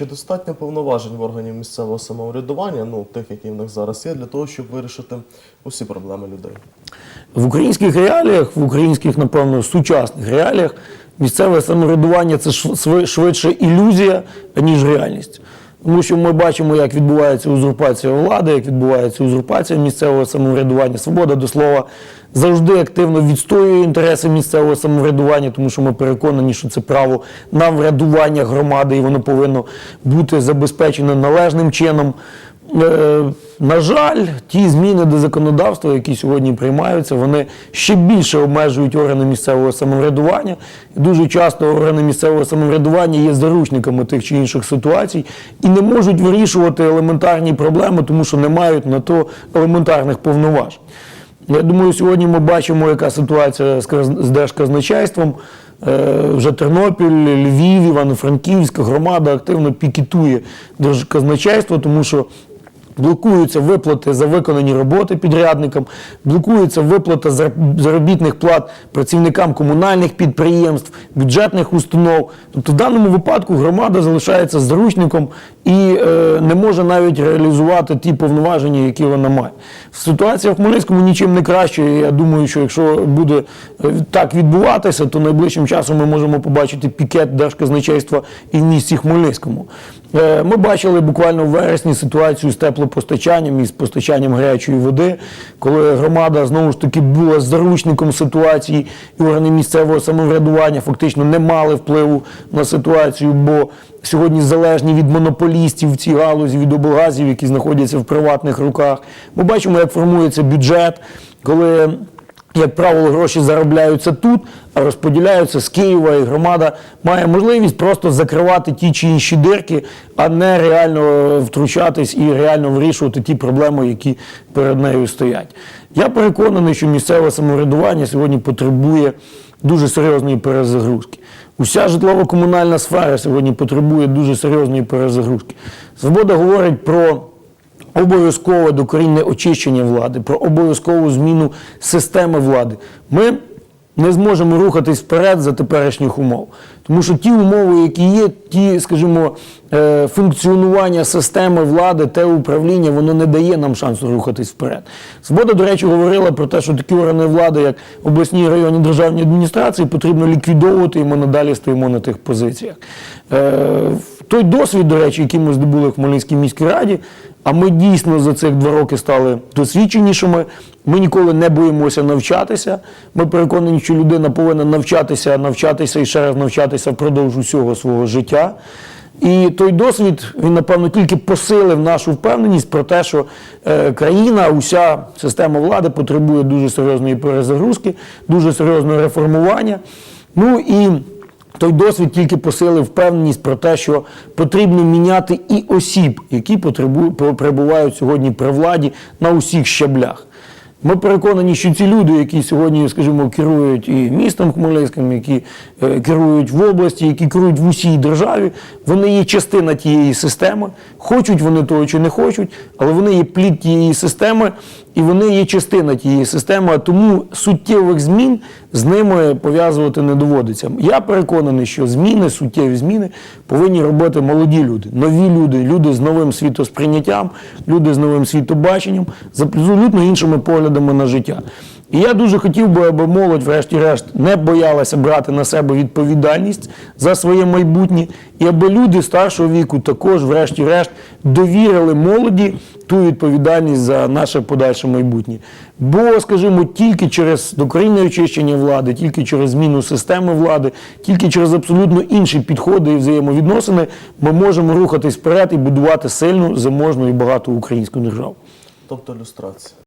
чи достатньо повноважень в органів місцевого самоврядування, ну тих, які в них зараз є, для того, щоб вирішити усі проблеми людей? В українських реаліях, в українських, напевно, сучасних реаліях, місцеве самоврядування це швидше ілюзія, ніж реальність. Тому що ми бачимо, як відбувається узурпація влади, як відбувається узурпація місцевого самоврядування. Свобода до слова завжди активно відстоює інтереси місцевого самоврядування, тому що ми переконані, що це право на врядування громади, і воно повинно бути забезпечено належним чином. Е, На жаль, ті зміни до законодавства, які сьогодні приймаються, вони ще більше обмежують органи місцевого самоврядування. І дуже часто органи місцевого самоврядування є заручниками тих чи інших ситуацій і не можуть вирішувати елементарні проблеми, тому що не мають на то елементарних повноважень. Я думаю, сьогодні ми бачимо, яка ситуація з каз- з держказначейством. Е, Вже Тернопіль, Львів, Івано-Франківська громада активно пікетує держказначейство, тому що блокуються виплати за виконані роботи підрядникам, блокується виплата зар- заробітних плат працівникам комунальних підприємств, бюджетних установ. Тобто в даному випадку громада залишається заручником і е, не може навіть реалізувати ті повноваження, які вона має. Ситуація в Хмельницькому нічим не краще. Я думаю, що якщо буде е, так відбуватися, то найближчим часом ми можемо побачити пікет держказначейства і в місті Хмельницькому. Е, Ми бачили буквально в вересні ситуацію з теплопостачанням і з постачанням гарячої води, коли громада знову ж таки була заручником ситуації, і органи місцевого самоврядування фактично не мали впливу на ситуацію, бо сьогодні залежні від монополістів в цій галузі, від облгазів, які знаходяться в приватних руках. Ми бачимо, як формується бюджет, коли як правило, гроші заробляються тут, а розподіляються з Києва, і громада має можливість просто закривати ті чи інші дирки, а не реально втручатись і реально вирішувати ті проблеми, які перед нею стоять. Я переконаний, що місцеве самоврядування сьогодні потребує дуже серйозної перезагрузки. Уся житлово-комунальна сфера сьогодні потребує дуже серйозної перезагрузки. Свобода говорить про обов'язкове докорінне очищення влади, про обов'язкову зміну системи влади. Ми не зможемо рухатись вперед за теперішніх умов. Тому що ті умови, які є, ті, скажімо, е, функціонування системи влади, те управління, воно не дає нам шансу рухатись вперед. Свобода, до речі, говорила про те, що такі органи влади, як обласні районні державні адміністрації, потрібно ліквідовувати, і ми надалі стоїмо на тих позиціях. Е, той досвід, до речі, який ми здобули в Хмельницькій міській раді, а ми дійсно за цих два роки стали досвідченішими. Ми ніколи не боїмося навчатися. Ми переконані, що людина повинна навчатися, навчатися і ще раз навчатися впродовж усього свого життя. І той досвід він, напевно, тільки посилив нашу впевненість про те, що е, країна, уся система влади потребує дуже серйозної перезагрузки, дуже серйозного реформування. Ну і той досвід тільки посилив впевненість про те, що потрібно міняти і осіб, які перебувають сьогодні при владі на усіх щаблях. Ми переконані, що ці люди, які сьогодні, скажімо, керують і містом Хмельницьким, які е, керують в області, які керують в усій державі, вони є частина тієї системи. Хочуть вони того чи не хочуть, але вони є плід тієї системи, і вони є частина тієї системи, тому суттєвих змін з ними пов'язувати не доводиться. Я переконаний, що зміни, суттєві зміни повинні робити молоді люди, нові люди, люди з новим світосприйняттям, люди з новим світобаченням, з абсолютно іншими поглядами на життя. І я дуже хотів би, аби молодь, врешті-решт, не боялася брати на себе відповідальність за своє майбутнє, і аби люди старшого віку також, врешті-решт, довірили молоді ту відповідальність за наше подальше майбутнє. Бо, скажімо, тільки через докорінне очищення влади, тільки через зміну системи влади, тільки через абсолютно інші підходи і взаємовідносини ми можемо рухатись вперед і будувати сильну, заможну і багату українську державу. Тобто люстрація.